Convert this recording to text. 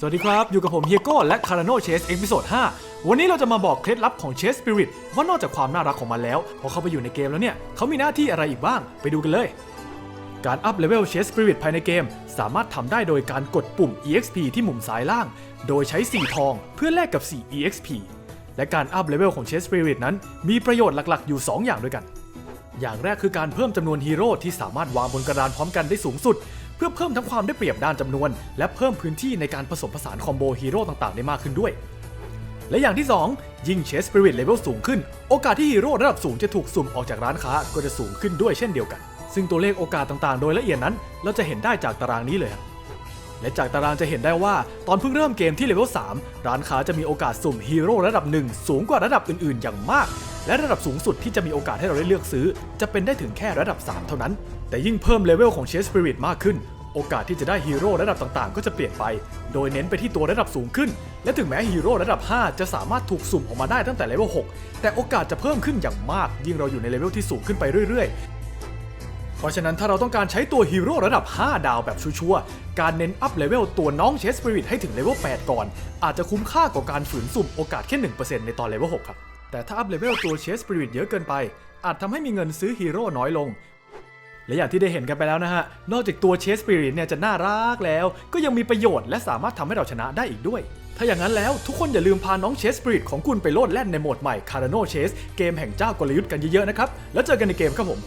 สวัสดีครับ อยู่กับผมเฮียโก้และคาร์โนเชสเอพิโซด5วันนี้เราจะมาบอกเคล็ดลับของเชสสปิริตว่านอกจากความน่ารักของมันแล้ว พอเข้าไปอยู่ในเกมแล้วเนี่ย เขามีหน้าที่อะไรอีกบ้าง ไปดูกันเลย การอัพเลเวลเชสสปิริตภายในเกม สามารถทำได้โดยการกดปุ่ม EXP ที่มุมซ้ายล่าง โดยใช้ 4 ทองเพื่อแลกกับ 4 EXP และการอัพเลเวลของเชสสปิริตนั้น มีประโยชน์หลักๆ อยู่ 2 อย่างด้วยกัน อย่างแรกคือการเพิ่มจำนวนฮีโร่ที่สามารถวางบนกระดานพร้อมกันได้สูงสุด พื่อเพิ่มทั้งความได้เปรียบด้านจำนวน และเพิ่มพื้นที่ในการผสมผสานคอมโบฮีโร่ต่างๆ ได้มากขึ้นด้วย และอย่างที่ 2 ยิ่งเชสสปิริตเลเวลสูงขึ้น โอกาสที่ฮีโร่ระดับสูงจะถูกสุ่มออกจากร้านค้าก็จะสูงขึ้นด้วยเช่นเดียวกัน ซึ่งตัวเลขโอกาสต่างๆ โดยละเอียดนั้น เราจะเห็นได้จากตารางนี้เลยครับและจากตารางจะเห็นได้ว่าตอนเพิ่งเริ่มเกมที่เลเวล 3 ร้านค้าจะมีโอกาสสุ่มฮีโร่ระดับหนึ่งสูงกว่าระดับอื่น ๆ อย่างมาก และระดับสูงสุดที่จะมีโอกาสให้เราได้เลือกซื้อ จะเป็นได้ถึงแค่ระดับ 3 เท่านั้น แต่ยิ่งเพิ่มเลเวลของเชสสปิริตมากขึ้น โอกาสที่จะได้ฮีโร่ระดับต่างๆ ก็จะเปลี่ยนไป โดยเน้นไปที่ตัวระดับสูงขึ้น และถึงแม้ฮีโร่ระดับ 5 จะสามารถถูกสุ่มออกมาได้ตั้งแต่เลเวล 6 แต่โอกาสจะเพิ่มขึ้นอย่างมาก ยิ่งเราอยู่ในเลเวลที่สูงขึ้นไปเรื่อยๆ เพราะฉะนั้นถ้าเราต้องการใช้ตัวฮีโร่ระดับ 5 ดาวแบบชัวร์ๆ การเน้นอัพเลเวลตัวน้องเชสปิริตให้ถึงเลเวล 8 ก่อน อาจจะคุ้มค่ากว่าการฝืนสุ่มโอกาสแค่1%ในตอนเลเวล 6 ครับแต่ถ้าอัพเลเวลตัวเชสสปิริตเยอะเกินไป อาจทำให้มีเงินซื้อฮีโร่น้อยลง และอย่างที่ได้เห็นกันไปแล้วนะฮะ นอกจากตัวเชสปิริตเนี่ยจะน่ารักแล้ว ก็ยังมีประโยชน์และสามารถทำให้เราชนะได้อีกด้วย ถ้าอย่างนั้นแล้วทุกคนอย่าลืมพาน้องเชสสปิริตของคุณไปโลดแล่นในโหมดใหม่ Cardano Chase เกมแห่งเจ้ากลยุทธ์กันเยอะๆนะครับ แล้วเจอกันในเกมครับผม